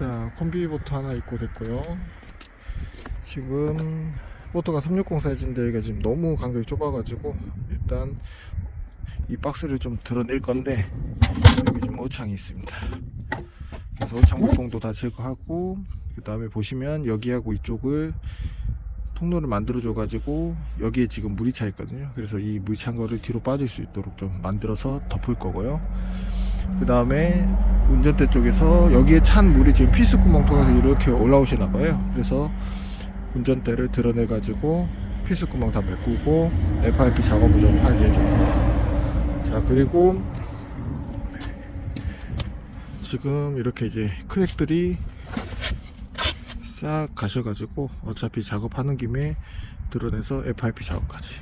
자, 콤비보트 하나 입고 됐고요. 지금 보트가 360 사이즈인데 여기가 지금 너무 간격이 좁아가지고 일단 이 박스를 좀 드러낼 건데 여기 지금 오창이 있습니다. 그래서 오창 목공도 다 제거하고 그 다음에 보시면 여기하고 이쪽을 통로를 만들어 줘 가지고 여기에 지금 물이 차 있거든요. 그래서 이 물이 찬 거를 뒤로 빠질 수 있도록 좀 만들어서 덮을 거고요. 그 다음에 운전대 쪽에서 여기에 찬 물이 지금 피스 구멍 통해서 이렇게 올라오시나 봐요. 그래서 운전대를 드러내 가지고 피스 구멍 다 메꾸고 FRP 작업을 좀 할 예정입니다. 자 그리고 지금 이렇게 이제 크랙들이 싹 가셔가지고 어차피 작업하는 김에 드러내서 FRP 작업까지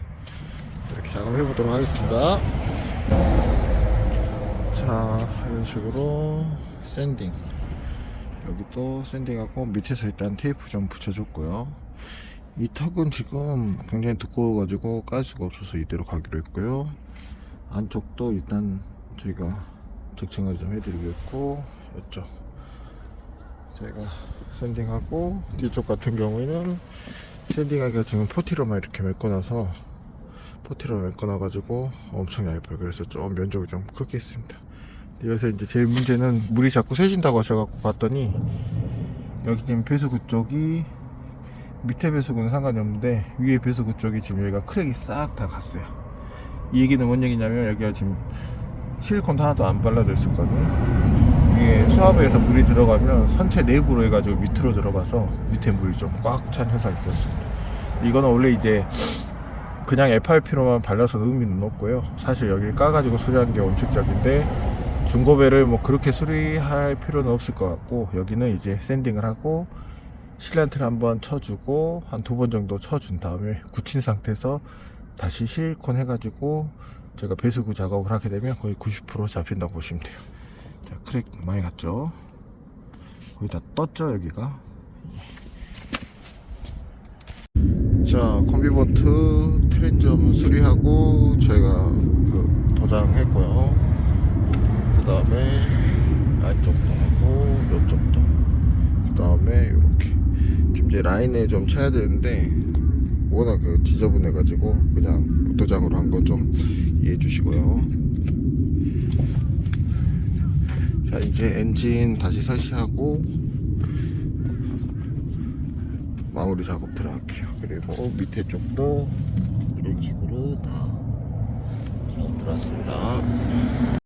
이렇게 작업해 보도록 하겠습니다. 자 이런 식으로 샌딩. 여기도 샌딩하고 밑에서 일단 테이프 좀 붙여줬고요. 이 턱은 지금 굉장히 두꺼워가지고 깔 수가 없어서 이대로 가기로 했고요. 안쪽도 일단 저희가 적층을 좀 해드리고 있고 이쪽. 제가 샌딩하고 뒤쪽 같은 경우에는 샌딩하기가 지금 포티로만 이렇게 메꿔놔서 포티로 메꿔놔가지고 엄청 얇아요. 그래서 좀 면적이 좀 크게 있습니다 여기서 이제 제일 문제는 물이 자꾸 새진다고 하셔갖고 봤더니 여기 지금 배수구 쪽이 밑에 배수구는 상관이 없는데 위에 배수구 쪽이 지금 여기가 크랙이 싹 다 갔어요. 이 얘기는 뭔 얘기냐면 여기가 지금 실리콘도 하나도 안 발라져 있었거든요. 위에 수압에서 물이 들어가면 선체 내부로 해가지고 밑으로 들어가서 밑에 물이 좀 꽉 찬 현상이 있었습니다. 이거는 원래 이제 그냥 FRP로만 발라서 의미는 없고요. 사실 여기를 까가지고 수리하는 게 원칙적인데 중고배를 뭐 그렇게 수리할 필요는 없을 것 같고 여기는 이제 샌딩을 하고 실란트를 한번 쳐주고 한 두 번 정도 쳐준 다음에 굳힌 상태에서 다시 실리콘 해가지고 제가 배수구 작업을 하게 되면 거의 90% 잡힌다고 보시면 돼요. 자 크랙 많이 갔죠? 거의 다 떴죠 여기가? 자 콤비보트 트랜점 수리하고 저희가 그 도장했고요. 그 다음에 안쪽도 하고 이쪽도. 그 다음에 이렇게. 지금 이제 라인을 좀 쳐야 되는데 워낙 그 지저분해 가지고 그냥 도장으로 한거좀 이해해 주시고요. 자 이제 엔진 다시 설치하고 마무리 작업 들어갈게요. 그리고 밑에 쪽도 이런 식으로 다 들어왔습니다